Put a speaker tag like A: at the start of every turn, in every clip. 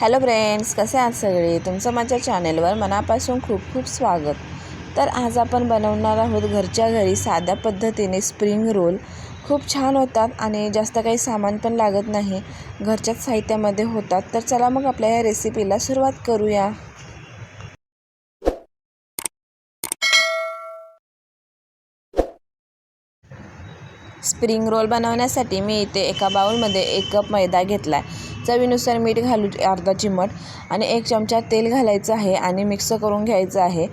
A: Hello friends कसे आहात सगळे? तुमचं माझ्या चॅनेलवर मनापासून खूप खूप स्वागत. तर आज आपण बनवणार आहोत घरच्या घरी साध्या पद्धतीने स्प्रिंग रोल. खूप छान होतात आणि जास्त काही सामान पण लागत नाही. घरच्याच साहित्यामध्ये होतात. तर चला मग आपल्या या रेसिपीला सुरुवात करूया. स्प्रिंग रोल बनवण्यासाठी मी इथे एका बाऊलमध्ये एक कप मैदा घेतला आहे चवीनुसार मीठ घालू अर्धा चिमट आणि एक चमचा तेल घालायचं आहे आणि मिक्स करून घ्यायचं आहे.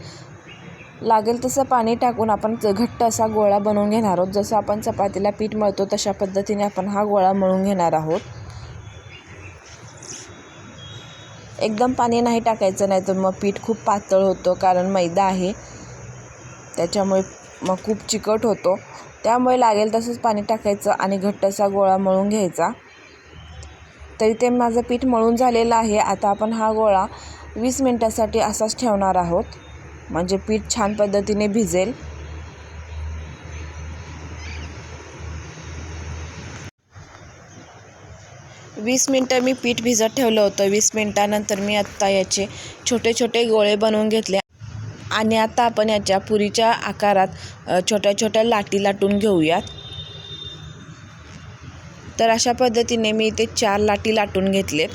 A: लागेल तसं पाणी टाकून आपण घट्ट असा गोळा बनवून घेणार आहोत. जसं आपण चपातीला पीठ मळतो तशा पद्धतीने आपण हा गोळा मळून घेणार आहोत. एकदम पाणी नाही टाकायचं नाही तर मग पीठ खूप पातळ होतं कारण मैदा आहे. त्याच्यामुळे मग खूप चिकट होतो. त्यामुळे लागेल तसंच पाणी टाकायचं आणि घट्टसा गोळा मळून घ्यायचा. तरी ते माझं पीठ मळून झालेलं आहे. आता आपण हा गोळा वीस मिनटासाठी असाच ठेवणार आहोत. म्हणजे पीठ छान पद्धतीने भिजेल. वीस मिनटं मी पीठ भिजत ठेवलं होतं. वीस मिनटानंतर मी आत्ता याचे छोटे छोटे गोळे बनवून घेतले. आणि आता आपण याच्या पुरीच्या आकारात छोट्या छोट्या लाटी लाटून घेऊयात. तर अशा पद्धतीने मी इथे चार लाटी लाटून घेतलेत.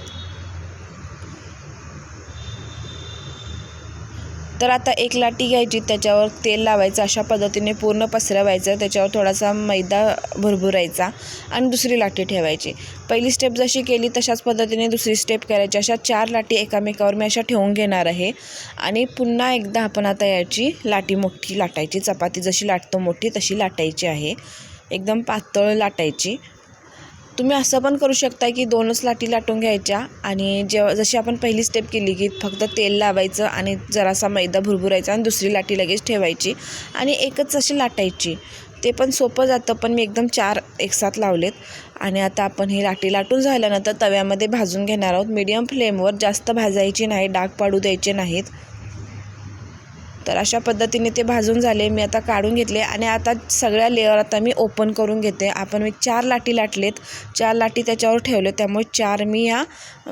A: तर आता एक लाटी घ्यायची त्याच्यावर तेल लावायचं अशा पद्धतीने पूर्ण पसरवायचं त्याच्यावर थोडासा मैदा भरभुरायचा आणि दुसरी लाटी ठेवायची. पहिली स्टेप जशी केली तशाच पद्धतीने दुसरी स्टेप करायची. अशा चार लाटी एकामेकावर मी अशा ठेवून घेणार आहे. आणि पुन्हा एकदा आपण आता याची लाटी मोठी लाटायची. चपाती जशी लाटतो मोठी तशी लाटायची आहे. एकदम पातळ लाटायची. तुम्ही असं पण करू शकता की दोनच लाटी लाटून घ्यायच्या आणि जेव्हा जशी आपण पहिली स्टेप केली की फक्त तेल लावायचं आणि जरासा मैदा भुरभुरायचा आणि दुसरी लाटी लगेच ठेवायची आणि एकच अशी लाटायची. ते पण सोपं जातं पण मी एकदम चार एकसाथ लावलेत. आणि आता आपण ही लाटी लाटून झाल्यानंतर तव्यामध्ये भाजून घेणार आहोत. मीडियम फ्लेमवर जास्त भाजायची नाही डाग पाडू द्यायचे नाहीत. तर अशा पद्धतीने ते भाजून झाले मी आता काढून घेतले आणि आता सगळ्या लेअर आता मी ओपन करून घेते. आपण मी चार लाटी लाटलेत. चार लाटी त्याच्यावर ठेवले त्यामुळे चार मी या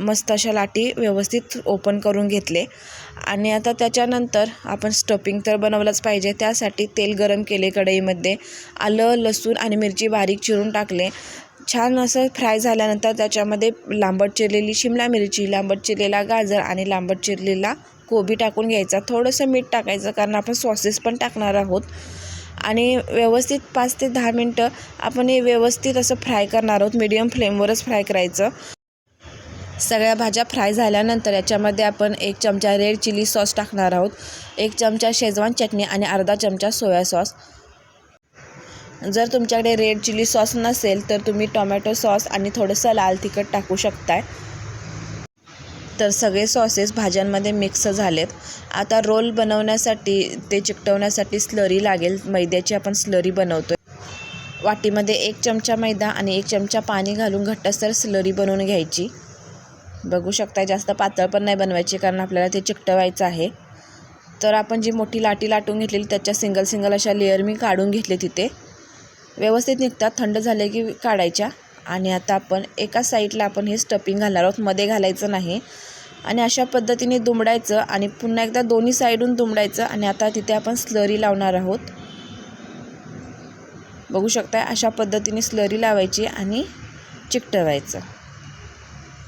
A: मस्त अशा लाटी व्यवस्थित ओपन करून घेतले. आणि आता त्याच्यानंतर आपण स्टफिंग तर बनवलंच पाहिजे त्यासाठी तेल गरम केले कढईमध्ये. आलं लसूण आणि मिरची बारीक चिरून टाकले. छान असं फ्राय झाल्यानंतर त्याच्यामध्ये लांबट चिरलेली शिमला मिरची लांबट चिरलेला गाजर आणि लांबट चिरलेला कोबी टाकून घ्यायचा. थोडंसं मीठ टाकायचं कारण आपण सॉसेस पण टाकणार आहोत. आणि व्यवस्थित पाच ते दहा मिनटं आपण हे व्यवस्थित असं फ्राय करणार आहोत. मिडियम फ्लेमवरच फ्राय करायचं. सगळ्या भाज्या फ्राय झाल्यानंतर याच्यामध्ये आपण एक चमचा रेड चिली सॉस टाकणार आहोत. एक चमचा शेजवान चटणी आणि अर्धा चमचा सोया सॉस जर तुमच्याकडे रेड चिली सॉस नसेल तर तुम्ही टोमॅटो सॉस आणि थोडंसं लाल तिखट टाकू शकताय. तर सगळे सॉसेस भाज्यांमध्ये मिक्स झालेत. आता रोल बनवण्यासाठी ते चिकटवण्यासाठी स्लरी लागेल. मैद्याची आपण स्लरी बनवतो वाटीमध्ये एक चमचा मैदा आणि एक चमचा पाणी घालून घट्टसर स्लरी बनवून घ्यायची. बघू शकता जास्त पातळ पण नाही बनवायची कारण आपल्याला ते चिकटवायचं आहे. तर आपण जी मोठी लाटी लाटून घेतलेली त्याच्या सिंगल सिंगल अशा लेअर मी काढून घेतले तिथे. व्यवस्थित निघतात थंड झाले की काढायच्या. आणि आता आपण एका साईडला आपण हे स्टफिंग घालणार आहोत. मध्ये घालायचं नाही. आणि अशा पद्धतीने दुमडायचं आणि पुन्हा एकदा दोन्ही साईडून दुमडायचं आणि आता तिथे आपण स्लरी लावणार आहोत. बघू शकता अशा पद्धतीने स्लरी लावायची आणि चिकटवायचं.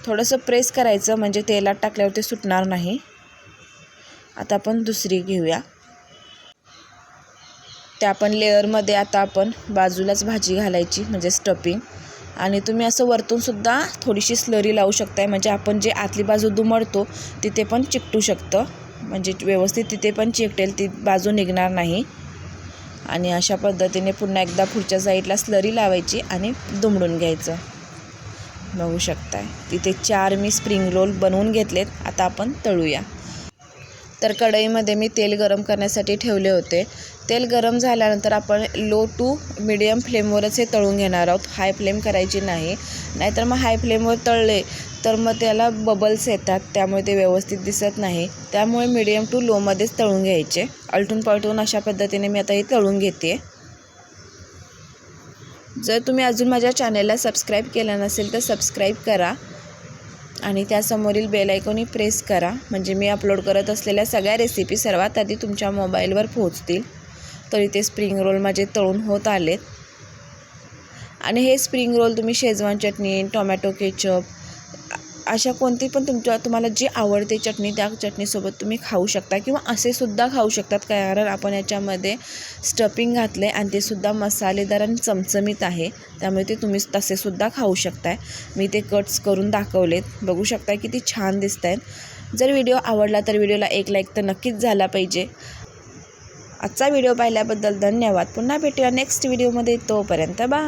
A: थोडंसं प्रेस करायचं म्हणजे तेलात टाकल्यावर ते सुटणार नाही. आता आपण दुसरी घेऊया. त्या आपण लेअरमध्ये आता आपण बाजूलाच भाजी घालायची म्हणजे स्टफिंग आणि तुम्ही असं वरतूनसुद्धा थोडीशी स्लरी लावू शकताय. म्हणजे आपण जे आतली बाजू दुमडतो तिथे पण चिकटू शकतं. म्हणजे व्यवस्थित तिथे पण चिकटेल ती बाजू निघणार नाही. आणि अशा पद्धतीने पुन्हा एकदा पुढच्या साईडला स्लरी लावायची आणि दुमडून घ्यायचं. बघू शकताय. तिथे चार मी स्प्रिंग रोल बनवून घेतलेत. आता आपण तळूया. तर कढईमध्ये मी तेल गरम करण्यासाठी ठेवले होते. तेल गरम झाल्यानंतर आपण लो टू मिडियम फ्लेमवरच हे तळून घेणार आहोत. हाय फ्लेम करायची नाही. नाहीतर मग हाय फ्लेमवर तळले तर मग त्याला बबल्स येतात. त्यामुळे ते व्यवस्थित दिसत नाही. त्यामुळे मिडियम टू लोमध्येच तळून घ्यायचे. अलटून पलटून अशा पद्धतीने मी आता हे तळून घेते. जर तुम्ही अजून माझ्या चॅनेलला सबस्क्राईब केलं नसेल तर सबस्क्राईब करा. आणि त्यासमोरील बेल आयकॉनही प्रेस करा. म्हणजे मी अपलोड करत असलेल्या सगळ्या रेसिपी सर्वात आधी तुमच्या मोबाईलवर पोहोचतील. तर इथे स्प्रिंग रोल माझे तळून होत आलेत. आणि हे स्प्रिंग रोल तुम्ही शेजवान चटणी टोमॅटो केचप अशा कोणती पण तुमच्या तुम्हाला जी आवडते चटणी त्या चटणीसोबत तुम्ही खाऊ शकता किंवा असे सुद्धा खाऊ शकतात कारण आपण याच्यामध्ये स्टफिंग घातलं आहे आणि ते सुद्धा मसालेदार आणि चमचमीत आहे. त्यामुळे ते तुम्ही तसे सुद्धा खाऊ शकताय. मी ते कट्स करून दाखवलेत. बघू शकता किती छान दिसत आहेत जर व्हिडिओ आवडला तर व्हिडिओला एक लाईक तर नक्कीच झाला पाहिजे. आजचा व्हिडिओ पाहिल्याबद्दल धन्यवाद. पुन्हा भेटूया नेक्स्ट व्हिडिओमध्ये तोपर्यंत बा